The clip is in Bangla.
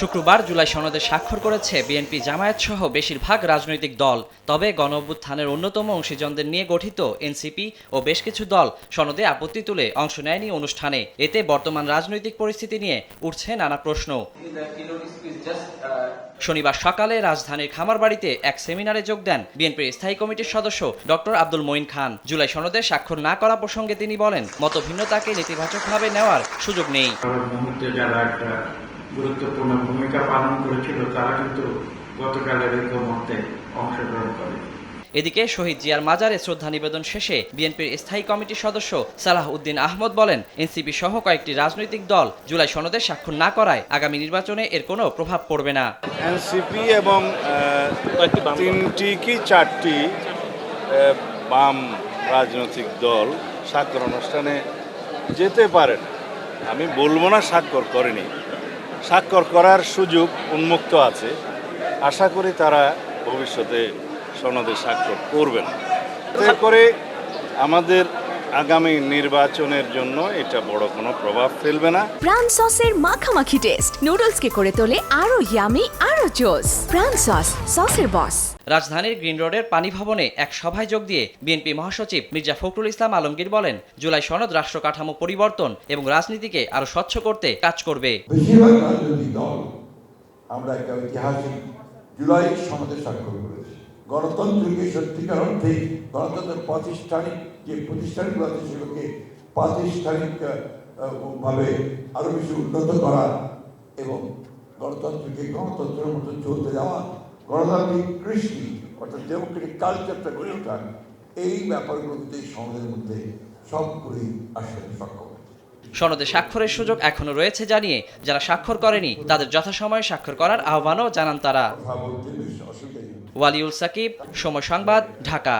শুক্রবার জুলাই সনদে স্বাক্ষর করেছে বিএনপি জামায়াত সহ বেশিরভাগ রাজনৈতিক দল। তবে গণ অভ্যুত্থানের অন্যতম অংশীজনদের নিয়ে গঠিত এনসিপি ও বেশ কিছু দল সনদে আপত্তি তুলে অংশ নেয়নি অনুষ্ঠানে। এতে বর্তমান রাজনৈতিক পরিস্থিতি নিয়ে উঠছে নানা প্রশ্ন। শনিবার সকালে রাজধানীর খামারবাড়িতে এক সেমিনারে যোগ দেন বিএনপির স্থায়ী কমিটির সদস্য ডক্টর আব্দুল মঈন খান। জুলাই সনদে স্বাক্ষর না করা প্রসঙ্গে তিনি বলেন, মতভিন্নতাকে নেতিবাচকভাবে নেওয়ার সুযোগ নেই। গুরুত্বপূর্ণ ভূমিকা পালন করেছিল তারা কিন্তু গতকালের ঐক্যমত্যে অংশগ্রহণ করে। এদিকে শহীদ জিয়ার মাজারে শ্রদ্ধা নিবেদন শেষে বিএনপির স্থায়ী কমিটির সদস্য সালাহ উদ্দিন আহমদ বলেন এনসিপি সহ কয়েকটি রাজনৈতিক দল জুলাই সনদে স্বাক্ষর না করায় আগামী নির্বাচনে এর কোনো প্রভাব পড়বে না। এনসিপি এবং তিনটি কি চারটি বাম রাজনৈতিক দল স্বাক্ষর অনুষ্ঠানে যেতে পারেন আমি বলব না স্বাক্ষর করেনি। স্বাক্ষর করার সুযোগ উন্মুক্ত আছে। আশা করি তারা ভবিষ্যতে সনদে স্বাক্ষর করবেন। করে আমাদের আগামী নির্বাচনের জন্য এটা বড় কোনো প্রভাব ফেলবে না। প্রাণ সসের মাখামাখি টেস্ট নুডলসকে করে তোলে আরও ইয়ামি আরও জোস প্রাণ সস সসের বস রাজধানীর গ্রিন রোডের পানি ভবনে এক সভায় যোগ দিয়ে বিএনপি মহাসচিব মির্জা ফখরুল ইসলাম আলমগীর বলেন জুলাই সনদ রাষ্ট্র কাঠামো পরিবর্তন এবং রাজনীতিকে আরও স্বচ্ছ করতে কাজ করবে। আমরা একটা ঐতিহাসিক জুলাই স্বাক্ষর করেছি। গণতন্ত্রকে সত্যিকার অর্থে গণতন্ত্রের প্রাতিষ্ঠানিক যে প্রতিষ্ঠানগুলো আছে সেগুলোকে প্রাতিষ্ঠানিক আহ, ভাবে আরও বেশি উন্নত করা এবং গণতন্ত্রকে গণতন্ত্রের মতো চলতে যাওয়া গণতান্ত্রিক কৃষ্টি অর্থাৎ ডেমোক্রেটিক কালচারটা গড়ে ওঠা এই ব্যাপারগুলোতে সমাজের মধ্যে সবগুলোই আসলে সক্ষম। সনদে স্বাক্ষরের সুযোগ এখনও রয়েছে জানিয়ে যারা স্বাক্ষর করেনি তাদের যথাসময়ে স্বাক্ষর করার আহ্বানও জানান তারা। ওয়ালিউল সাকিব সময় সংবাদ ঢাকা।